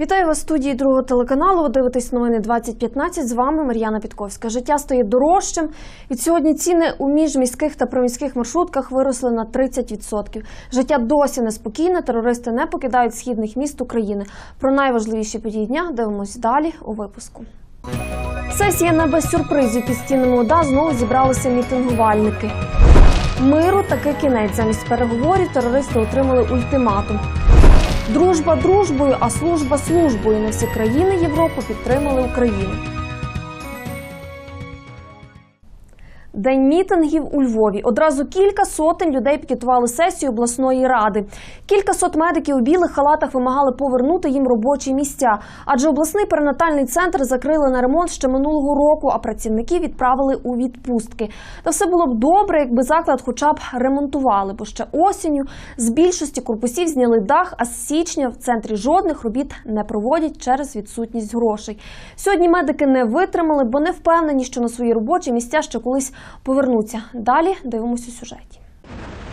Вітаю вас в студії другого телеканалу. Ви дивитесь новини 2015. З вами Мар'яна Підковська. Життя стає дорожчим. Від сьогодні ціни у міжміських та приміських маршрутках виросли на 30%. Життя досі неспокійне. Терористи не покидають східних міст України. Про найважливіші події дня дивимось далі у випуску. Сесія не без сюрпризів під стінами ОДА знову зібралися мітингувальники. Миру таки кінець. Замість переговорів терористи отримали ультиматум. Дружба дружбою, а служба службою. Не всі країни Європи підтримали Україну. День мітингів у Львові. Одразу кілька сотень людей пікетували сесію обласної ради. Кілька сот медиків у білих халатах вимагали повернути їм робочі місця, адже обласний перинатальний центр закрили на ремонт ще минулого року, а працівників відправили у відпустки. Та все було б добре, якби заклад хоча б ремонтували, бо ще осінню з більшості корпусів зняли дах, а з січня в центрі жодних робіт не проводять через відсутність грошей. Сьогодні медики не витримали, бо не впевнені, що на свої робочі місця ще колись повернуться. Далі дивимося сюжеті.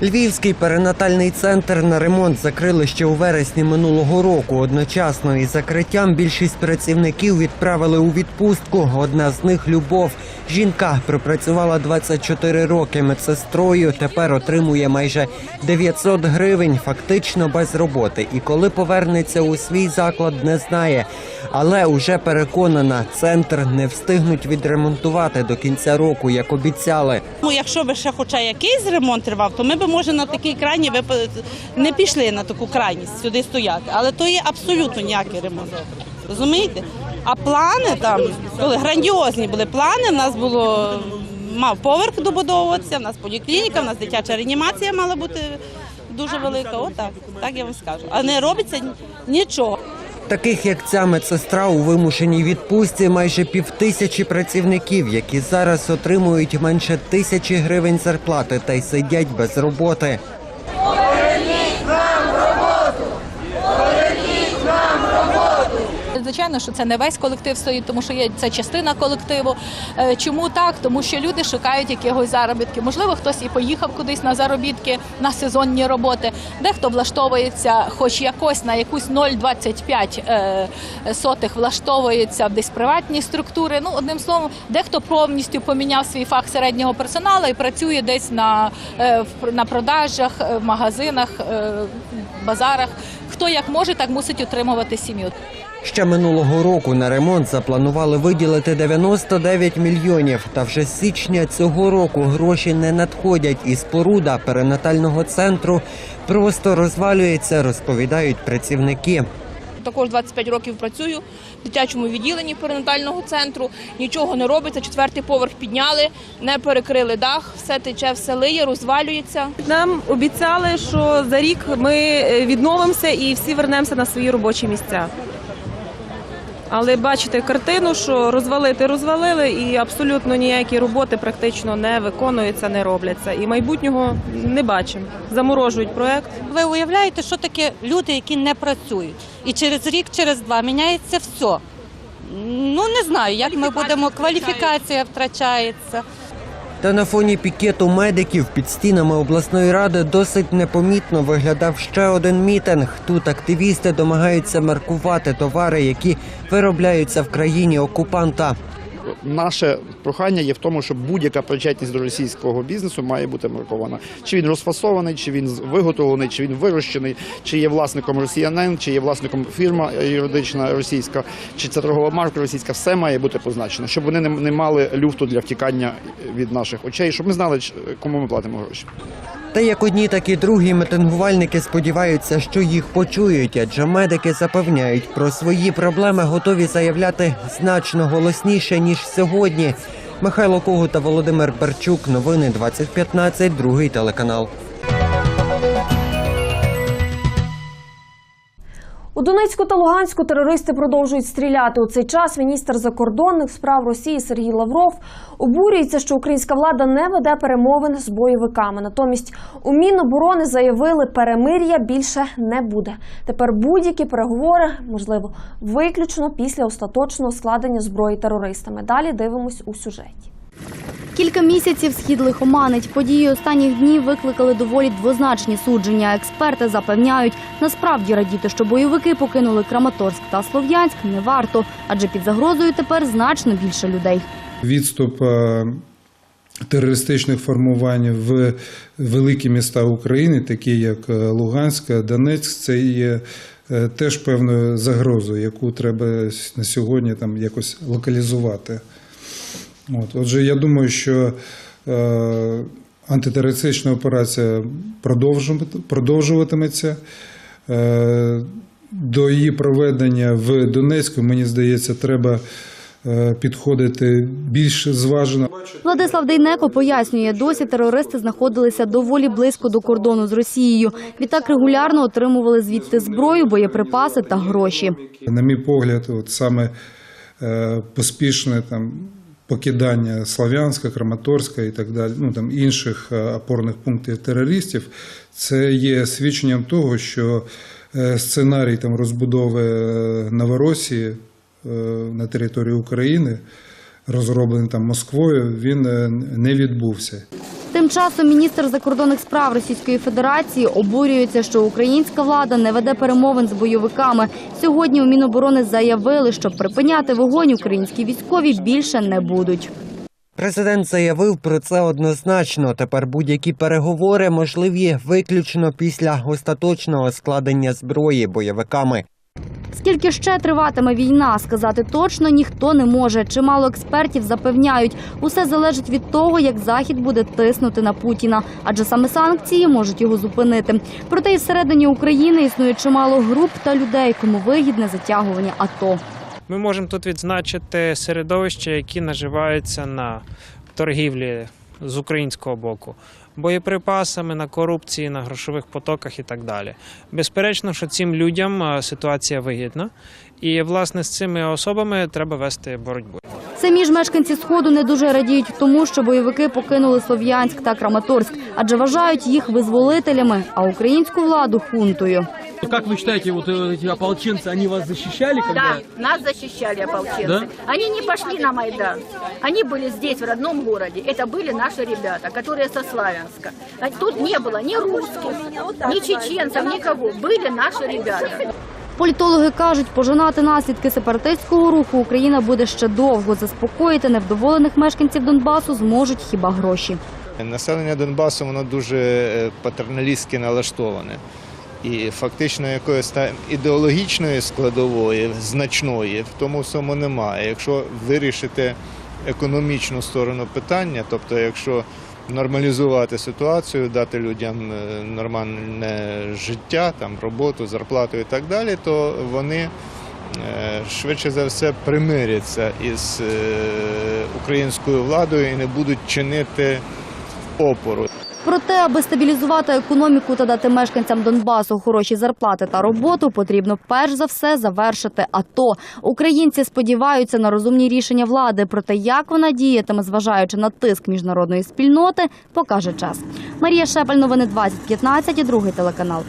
Львівський перинатальний центр на ремонт закрили ще у вересні минулого року. Одночасно із закриттям більшість працівників відправили у відпустку. Одна з них Любов. Жінка пропрацювала 24 роки медсестрою. Тепер отримує майже 900 гривень, фактично без роботи. І коли повернеться у свій заклад, не знає. Але уже переконана, центр не встигнуть відремонтувати до кінця року, як обіцяли. Ну, якщо би ще хоча якийсь ремонт тривав, то ми б може на такій крайні вип- не пішли на таку крайність сюди стояти. Але то є абсолютно ніякий ремонт. Розумієте? А плани там, коли грандіозні були плани, у нас було мав поверх добудовуватися, у нас поліклініка, у нас дитяча реанімація мала бути дуже велика. Отак, так я вам скажу. А не робиться нічого. Таких як ця медсестра у вимушеній відпустці майже півтисячі працівників, які зараз отримують менше тисячі гривень зарплати та й сидять без роботи. Звичайно, що це не весь колектив стоїть, тому що є це частина колективу. Е, Чому так? Тому що люди шукають якихось заробітків. Можливо, хтось і поїхав кудись на заробітки на сезонні роботи. Дехто влаштовується, хоч якось на якусь 0,25 е, сотих влаштовується в десь приватні структури. Ну, одним словом, дехто повністю поміняв свій фах середнього персоналу і працює десь на, е, на продажах, в магазинах, базарах. Хто як може, так мусить утримувати сім'ю. Ще минулого року на ремонт запланували виділити 99 мільйонів. Та вже з січня цього року гроші не надходять і споруда перинатального центру просто розвалюється, розповідають працівники. Також 25 років працюю в дитячому відділенні перинатального центру. Нічого не робиться. Четвертий поверх підняли, не перекрили дах, все тече, все лиє, розвалюється. Нам обіцяли, що за рік ми е, відновимося і всі вернемося на свої робочі місця. Але бачите картину, що розвалити розвалили, і абсолютно ніякі роботи практично не виконуються, не робляться. І майбутнього не бачимо. Заморожують проект. Ви уявляєте, що таке люди, які не працюють, і через рік, через два міняється все. Ну не знаю, як ми будемо. Кваліфікація втрачається. Та на фоні пікету медиків під стінами обласної ради досить непомітно виглядав ще один мітинг. Тут активісти домагаються маркувати товари, які виробляються в країні окупанта. Наше прохання є в тому, що будь-яка причетність до російського бізнесу має бути маркована. Чи він розфасований, чи він виготовлений, чи він вирощений, чи є власником росіянин, чи є власником фірма юридична російська, чи це торгова марка російська, все має бути позначено, щоб вони не, мали люфту для втікання від наших очей, щоб ми знали, кому ми платимо гроші. Та як одні, так і другі митингувальники сподіваються, що їх почують, адже медики запевняють про свої проблеми, готові заявляти значно голосніше ніж сьогодні. Михайло Кого та Володимир Перчук. Новини 2015, другий телеканал. У Донецьку та Луганську терористи продовжують стріляти. У цей час міністр закордонних справ Росії Сергій Лавров обурюється, що українська влада не веде перемовин з бойовиками. Натомість у Міноборони заявили, перемир'я більше не буде. Тепер будь-які переговори можливо виключно після остаточного складення зброї терористами. Далі дивимось у сюжеті. Кілька місяців схід лихоманить. Події останніх днів викликали доволі двозначні судження. Експерти запевняють, насправді радіти, що бойовики покинули Краматорськ та Слов'янськ, не варто, адже під загрозою тепер значно більше людей. відступ е, терористичних формувань в великі міста України, такі як е, Луганськ, Донецьк, це є е, теж певною загрозою, яку треба на сьогодні там якось локалізувати. От. Отже, я думаю, що е, антитерористична операція продовжуватиметься. Е, до її проведення в Донецьку, мені здається, треба е, підходити більш зважено. Владислав Дейнеко пояснює, досі терористи знаходилися доволі близько до кордону з Росією. Відтак регулярно отримували звідти зброю, боєприпаси та гроші. На мій погляд, от саме е, поспішне там покидання Слав'янська, Краматорська і так далі, ну там інших е, опорних пунктів терористів, це є свідченням того, що е, сценарій там розбудови е, Новоросії на території України, розроблений там Москвою, він не відбувся. Тим часом міністр закордонних справ Російської Федерації обурюється, що українська влада не веде перемовин з бойовиками. Сьогодні у Міноборони заявили, що припиняти вогонь українські військові більше не будуть. Президент заявив про це однозначно. Тепер будь-які переговори можливі виключно після остаточного складення зброї бойовиками. Скільки ще триватиме війна, сказати точно ніхто не може. Чимало експертів запевняють, усе залежить від того, як захід буде тиснути на Путіна, адже саме санкції можуть його зупинити. Проте і всередині України існує чимало груп та людей, кому вигідне затягування АТО. Ми можемо тут відзначити середовища, які наживаються на торгівлі з українського боку, боєприпасами, на корупції, на грошових потоках і так далі. Безперечно, що цим людям ситуація вигідна, і власне з цими особами треба вести боротьбу. Самі ж мешканці сходу не дуже радіють тому, що бойовики покинули Слов'янськ та Краматорськ, адже вважають їх визволителями, а українську владу хунтою. Как вы считаете, вот э, эти ополченцы, они вас защищали? Когда... Да, нас защищали ополченцы. Да? Они не пошли на Майдан. Они были здесь, в родном городе. Это были наши ребята, которые со Славянска. А Тут не было ни русских, ни чеченцев, никого. Были наши ребята. Політологи кажуть, пожинати наслідки сепаратистського руху Україна буде ще довго. Заспокоїти невдоволених мешканців Донбасу зможуть хіба гроші. Населення Донбасу воно дуже е, патерналістськи налаштоване. І фактично якоїсь там ідеологічної складової, значної, в тому всьому немає. Якщо вирішити економічну сторону питання, тобто якщо нормалізувати ситуацію, дати людям е, нормальне життя, там, роботу, зарплату і так далі, то вони е, швидше за все примиряться із е, українською владою і не будуть чинити опору. Проте, аби стабілізувати економіку та дати мешканцям Донбасу хороші зарплати та роботу, потрібно перш за все завершити АТО. Українці сподіваються на розумні рішення влади. Проте як вона діятиме, зважаючи на тиск міжнародної спільноти, покаже час. Марія Шепель, новини 2015 і другий телеканал.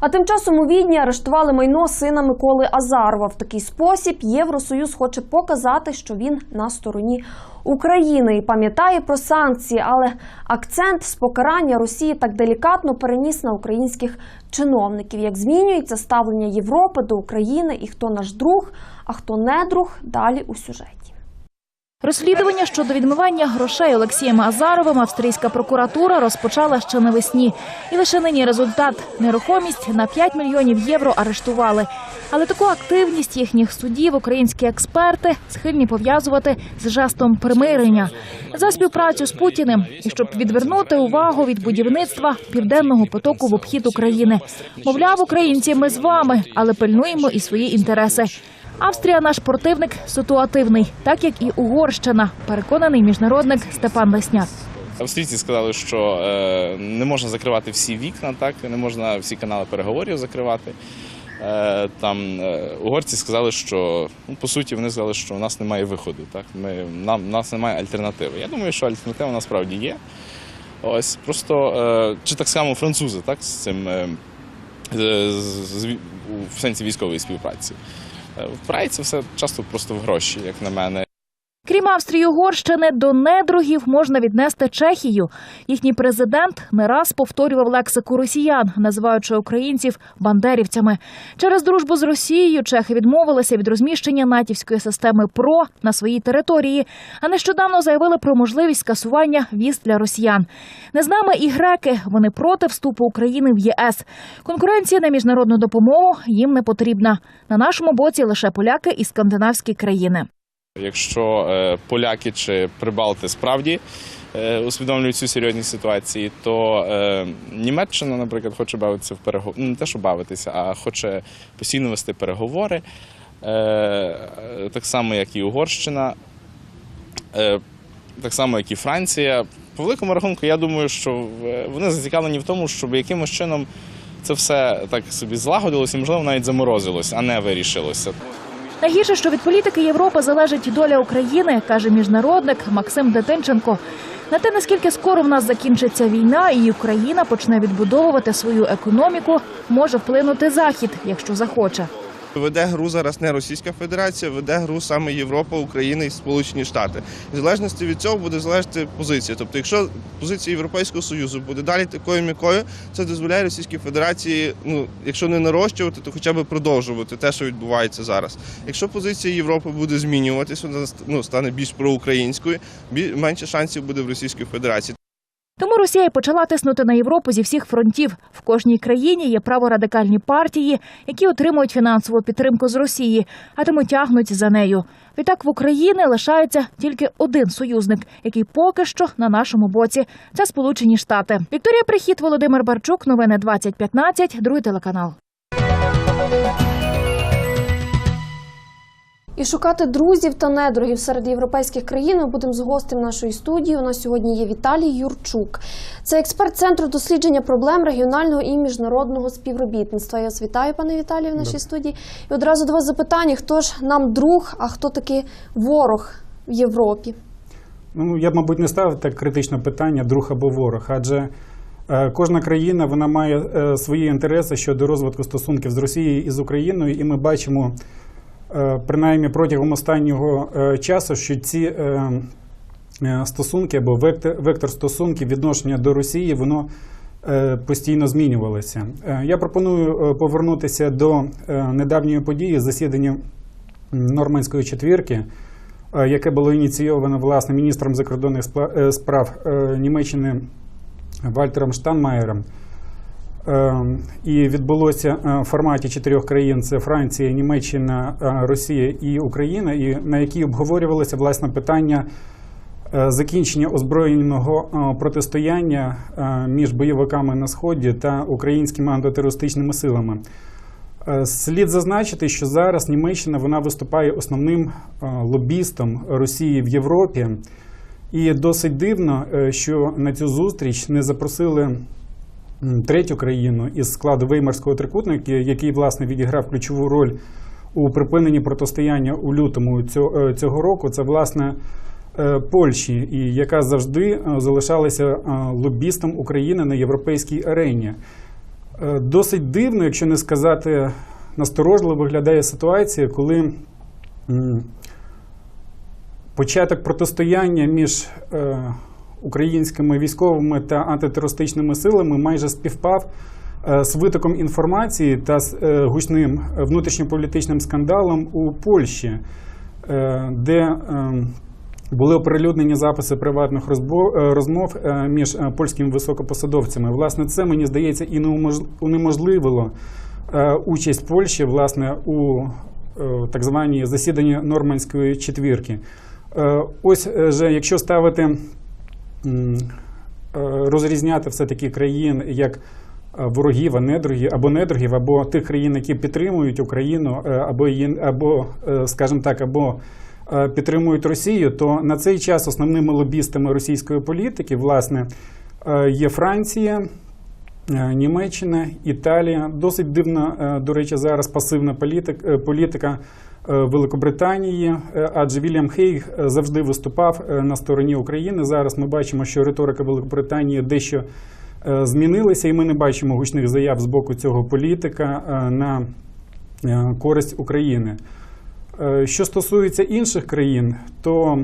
А тим часом у Відні арештували майно сина Миколи Азарова. В такий спосіб Євросоюз хоче показати, що він на стороні України і пам'ятає про санкції, але акцент з покарання Росії так делікатно переніс на українських чиновників. Як змінюється ставлення Європи до України і хто наш друг, а хто не друг, далі у сюжеті. Розслідування щодо відмивання грошей Олексієм Азаровим австрійська прокуратура розпочала ще навесні. І лише нині результат нерухомість на 5 мільйонів євро арештували. Але таку активність їхніх судів українські експерти схильні пов'язувати з жестом примирення за співпрацю з Путіним і щоб відвернути увагу від будівництва південного потоку в обхід України. Мовляв, українці, ми з вами, але пильнуємо і свої інтереси. Австрія наш противник ситуативний, так як і Угорщина, переконаний міжнародник Степан Лесняк. Австрійці сказали, що е, не можна закривати всі вікна, так не можна всі канали переговорів закривати. Е, там е, угорці сказали, що ну, по суті вони сказали, що у нас немає виходу. Так ми нам у нас немає альтернативи. Я думаю, що альтернатива насправді є. Ось просто чи так само французи, так з цим е, з- в сенсі військової співпраці. Е, Впирається все часто просто в гроші, як на мене. Крім Австрії, Угорщини, до недругів можна віднести Чехію. Їхній президент не раз повторював лексику росіян, називаючи українців бандерівцями. Через дружбу з Росією чехи відмовилися від розміщення натівської системи ПРО на своїй території, а нещодавно заявили про можливість скасування віз для росіян. Не з нами і греки. Вони проти вступу України в ЄС. Конкуренція на міжнародну допомогу їм не потрібна. На нашому боці лише поляки і скандинавські країни. Якщо е, поляки чи прибалти справді е, усвідомлюють цю серйозність ситуації, то е, Німеччина, наприклад, хоче бавитися в переговори, не те, що бавитися, а хоче постійно вести переговори, так само, як і Угорщина, так само, як і Франція. По великому рахунку, я думаю, що вони зацікавлені в тому, щоб якимось чином це все так собі злагодилося і, можливо, навіть заморозилось, а не вирішилося. Найгірше, що від політики Європи залежить доля України, каже міжнародник Максим Детинченко. На те, наскільки скоро в нас закінчиться війна, і Україна почне відбудовувати свою економіку, може вплинути Захід, якщо захоче. Веде гру зараз не Російська Федерація, веде гру саме Європа, Україна і Сполучені Штати. В залежності від цього буде залежати позиція. Тобто, якщо позиція Європейського Союзу буде далі такою м'якою, це дозволяє Російській Федерації, ну якщо не нарощувати, то хоча б продовжувати те, що відбувається зараз. Якщо позиція Європи буде змінюватися, вона ну, стане більш проукраїнською, менше шансів буде в Російській Федерації. Тому Росія почала тиснути на Європу зі всіх фронтів. В кожній країні є праворадикальні партії, які отримують фінансову підтримку з Росії, а тому тягнуть за нею. Відтак в Україні лишається тільки один союзник, який поки що на нашому боці. Це Сполучені Штати. Вікторія Прихід, Володимир Барчук. Новини 2015, другий телеканал. І шукати друзів та недругів серед європейських країн ми будемо з гостем нашої студії. У нас сьогодні є Віталій Юрчук. Це експерт центру дослідження проблем регіонального і міжнародного співробітництва. Я вас вітаю, пане Віталію, в нашій студії. І одразу до вас запитання: хто ж нам друг, а хто таки ворог в Європі? Ну, я б, мабуть, не ставив так критичне питання друг або ворог, адже е, кожна країна вона має е, свої інтереси щодо розвитку стосунків з Росією і з Україною, і ми бачимо, принаймні протягом останнього е, часу, що ці е, е, стосунки або вектор, стосунків відношення до Росії, воно е, постійно змінювалося. Е, Я пропоную е, повернутися до е, недавньої події засідання Нормандської четвірки, е, яке було ініційовано власне міністром закордонних е, справ е, Німеччини Вальтером Штанмаєром. Е, І відбулося е, в форматі чотирьох країн: це Франція, Німеччина, е, Росія і Україна, і на якій обговорювалося власне питання е, закінчення озброєного протистояння між бойовиками на сході та українськими антитерористичними силами. Слід зазначити, що зараз Німеччина вона виступає основним лобістом Росії в Європі, і досить дивно, що на цю зустріч не запросили третю країну із складу Веймарського трикутника, який власне відіграв ключову роль у припиненні протистояння у лютому цього, е, цього року. Це власне е, Польщі, і яка завжди е, залишалася лобістом України на європейській арені. Досить дивно, якщо не сказати насторожливо, виглядає ситуація, коли початок протистояння між українськими військовими та антитерористичними силами майже співпав е, з витоком інформації та з е, гучним внутрішньополітичним скандалом у Польщі, е, де були оприлюднені записи приватних розмов між польськими високопосадовцями. Власне, це мені здається і унеможливило участь Польщі власне у так званій засіданні Нормандської четвірки. Ось же, якщо ставити розрізняти все таки країн як е, ворогів, а недругів, або недругів, або тих країн, які підтримують Україну, е, або її, або, е, скажімо так, або е, підтримують Росію, то на цей час основними лобістами російської політики, власне, е, є Франція. е, Німеччина, Італія. Досить дивна, е, до речі, зараз пасивна політик, е, політика е, Великобританії, е, адже Вільям Хейг е, завжди виступав е, на стороні України. Зараз ми бачимо, що риторика Великобританії дещо е, змінилася, і ми не бачимо гучних заяв з боку цього політика е, на е, користь України. Е, Що стосується інших країн, то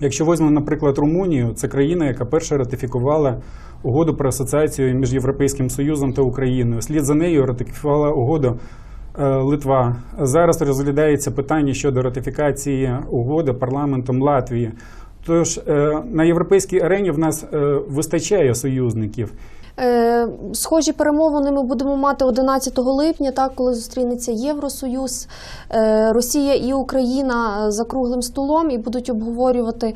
якщо візьмемо, наприклад, Румунію, це країна, яка перша ратифікувала угоду про асоціацію між Європейським Союзом та Україною. Слід за нею ратифікувала угоду е, Литва. Зараз розглядається питання щодо ратифікації угоди парламентом Латвії. Тож е, на європейській арені в нас е, вистачає союзників. Е, Схожі перемовини ми будемо мати 11 липня, так коли зустрінеться Євросоюз, е, Росія і Україна за круглим столом і будуть обговорювати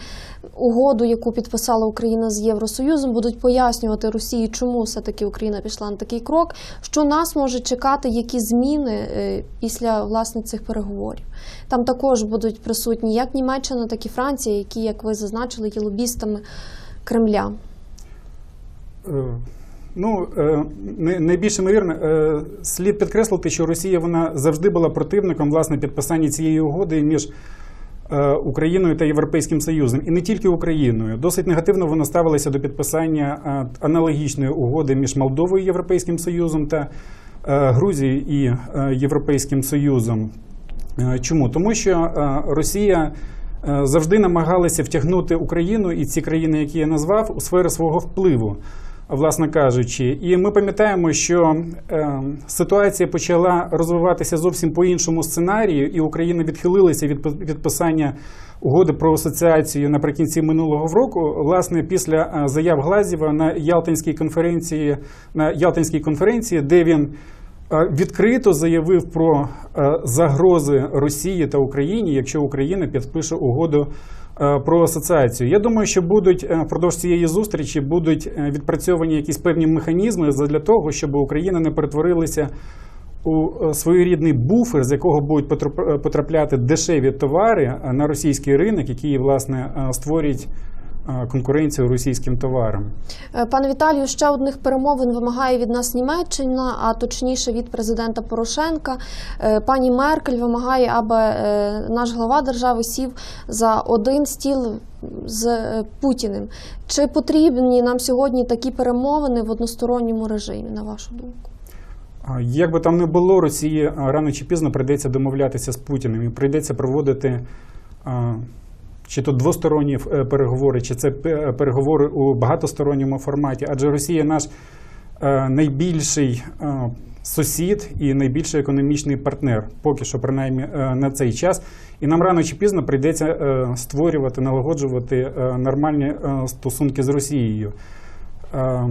угоду, яку підписала Україна з Євросоюзом. Будуть пояснювати Росії, чому все таки Україна пішла на такий крок. Що нас може чекати, які зміни е, після власне цих переговорів. Там також будуть присутні як Німеччина, так і Франція, які, як ви зазначили, є лобістами Кремля. Ну, е, найбільш ймовірно, е, слід підкреслити, що Росія вона завжди була противником власне підписання цієї угоди між е, Україною та Європейським Союзом, і не тільки Україною. Досить негативно вона ставилася до підписання аналогічної угоди між Молдовою і Європейським Союзом та Грузією і Європейським Союзом. Чому? Тому що Росія завжди намагалася втягнути Україну і ці країни, які я назвав, у сферу свого впливу, власне кажучи. І ми пам'ятаємо, що е, ситуація почала розвиватися зовсім по іншому сценарію, і Україна відхилилася від пи- підписання угоди про асоціацію наприкінці минулого року. Власне, після е, заяв Глазєва на Ялтинській конференції, на Ялтинській конференції, де він відкрито заявив про е, загрози Росії та Україні, якщо Україна підпише угоду е, про асоціацію. Я думаю, що будуть е, впродовж цієї зустрічі будуть е, відпрацьовані якісь певні механізми для того, щоб Україна не перетворилася у е, своєрідний буфер, з якого будуть е, потрапляти дешеві товари е, на російський ринок, які власне е, створюють е, конкуренцію російським товарам. Е, Пане Віталію, ще одних перемовин вимагає від нас Німеччина, а точніше від президента Порошенка. Е, Пані Меркель вимагає, аби е, наш глава держави сів за один стіл з е, Путіним. Чи потрібні нам сьогодні такі перемовини в односторонньому режимі, на вашу думку? Як би там не було, Росії рано чи пізно прийдеться домовлятися з Путіним і прийдеться проводити чи то двосторонні е, переговори, чи це переговори у багатосторонньому форматі. Адже Росія наш е, найбільший е, сусід і найбільший економічний партнер, поки що, принаймні, е, на цей час. І нам рано чи пізно прийдеться е, створювати, налагоджувати е, нормальні е, стосунки з Росією. Е,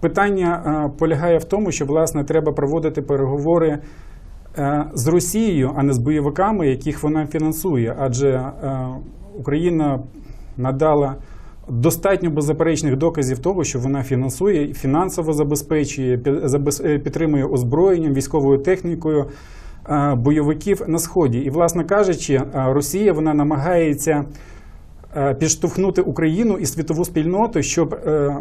Питання е, полягає в тому, що власне треба проводити переговори е, з Росією, а не з бойовиками, яких вона фінансує. Адже е, Україна надала достатньо беззаперечних доказів того, що вона фінансує, фінансово забезпечує, е, підтримує озброєнням, військовою технікою е, бойовиків на сході. І, власне кажучи, е, Росія вона намагається е, підштовхнути Україну і світову спільноту, щоб е,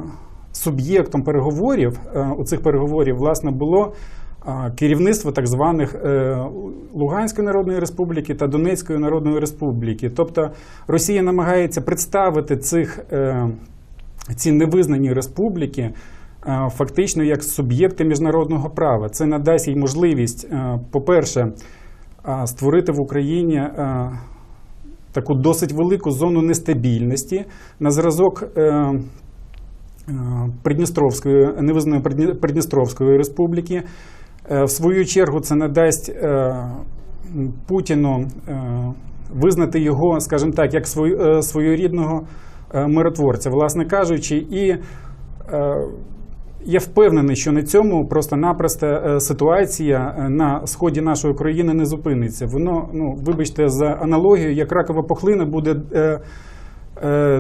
суб'єктом переговорів е, у цих переговорів власне було е, керівництво так званих е, Луганської Народної Республіки та Донецької Народної Республіки. Тобто Росія намагається представити цих е, ці невизнані республіки. е, Фактично як суб'єкти міжнародного права. Це надасть їй можливість, по-перше, створити в Україні таку досить велику зону нестабільності на зразок Придністровської невизнаної Придні- Придністровської республіки. Е, В свою чергу це надасть е, Путіну е, визнати його, скажімо так, як свою- своєрідного миротворця, власне кажучи, і я впевнений, що на цьому просто-напросто ситуація на сході нашої країни не зупиниться. Воно, ну вибачте, за аналогію, як ракова пухлина буде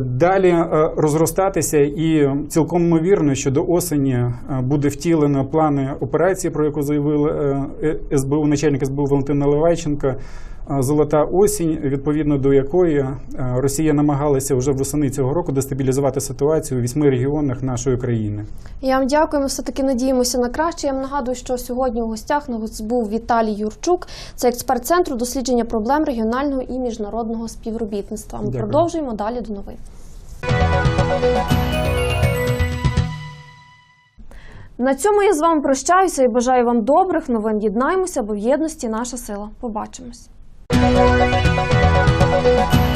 далі е, розростатися, і цілком ймовірно, що до осені е, буде втілено плани операції, про яку заявив е, е, СБУ, начальник СБУ Валентин Наливайченко. Золота осінь, відповідно до якої е, Росія намагалася вже восени цього року дестабілізувати ситуацію у вісьми регіонах нашої країни. Я вам дякую. Ми все таки надіємося на краще. Я вам нагадую, що сьогодні у гостях нас був Віталій Юрчук, це експерт центру дослідження проблем регіонального і міжнародного співробітництва. Ми Дякую. продовжуємо далі до новин. На цьому я з вами прощаюся і бажаю вам добрих новин. Єднаємося, бо в єдності наша сила. Побачимось. Thank you.